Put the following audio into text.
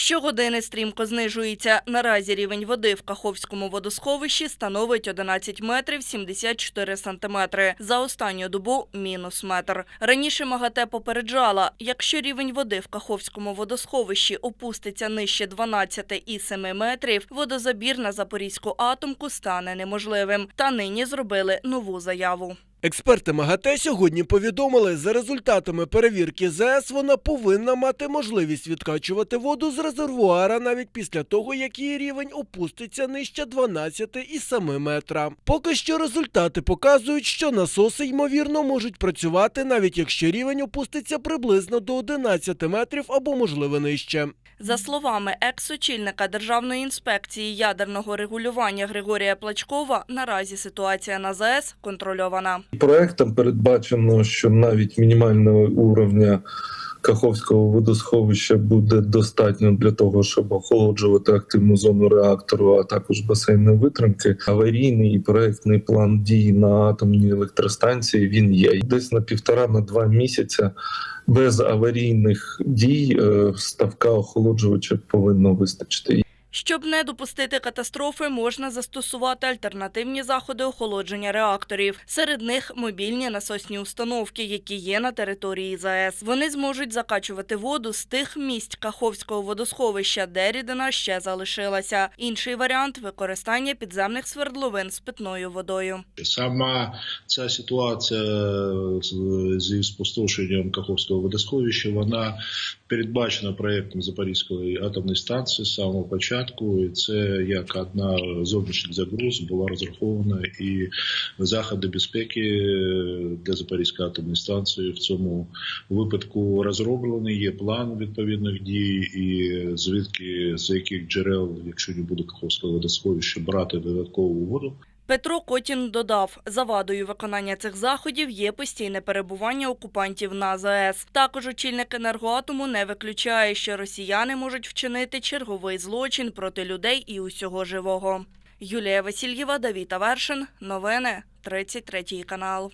Щогодини стрімко знижується. Наразі рівень води в Каховському водосховищі становить 11 метрів 74 сантиметри. За останню добу – мінус метр. Раніше МАГАТЕ попереджала, якщо рівень води в Каховському водосховищі опуститься нижче 12,7 метрів, водозабір на Запорізьку атомку стане неможливим. Та нині зробили нову заяву. Експерти МАГАТЕ сьогодні повідомили, за результатами перевірки ЗАЕС вона повинна мати можливість відкачувати воду з резервуара навіть після того, як її рівень опуститься нижче 12,7 метра. Поки що результати показують, що насоси ймовірно можуть працювати навіть якщо рівень опуститься приблизно до 11 метрів або можливо нижче. За словами екс-очільника Державної інспекції ядерного регулювання Григорія Плачкова, наразі ситуація на ЗАЕС контрольована. Проектом передбачено, що навіть мінімального уровня Каховського водосховища буде достатньо для того, щоб охолоджувати активну зону реактору, а також басейни витримки. Аварійний і проектний план дій на атомній електростанції він є. Десь на півтора на два місяця без аварійних дій е, ставка охолоджувача повинно вистачити. Щоб не допустити катастрофи, можна застосувати альтернативні заходи охолодження реакторів. Серед них мобільні насосні установки, які є на території ЗАЕС. Вони зможуть закачувати воду з тих місць Каховського водосховища, де рідина ще залишилася. Інший варіант використання підземних свердловин з питною водою. Сама ця ситуація зі спустошенням Каховського водосховища, вона передбачена проєктом Запорізької атомної станції з самого початку. І це як одна зовнішніх загроз була розрахована і заходи безпеки для Запорізької атомної станції в цьому випадку розроблений. Є план відповідних дій, і звідки з яких джерел, якщо не буде Каховського водосховища, брати додаткову воду. Петро Котін додав, завадою виконання цих заходів є постійне перебування окупантів на ЗАЕС. Також очільник енергоатому не виключає, що росіяни можуть вчинити черговий злочин проти людей і усього живого. Юлія Васильєва, Давід Авершин. Новини 33 канал.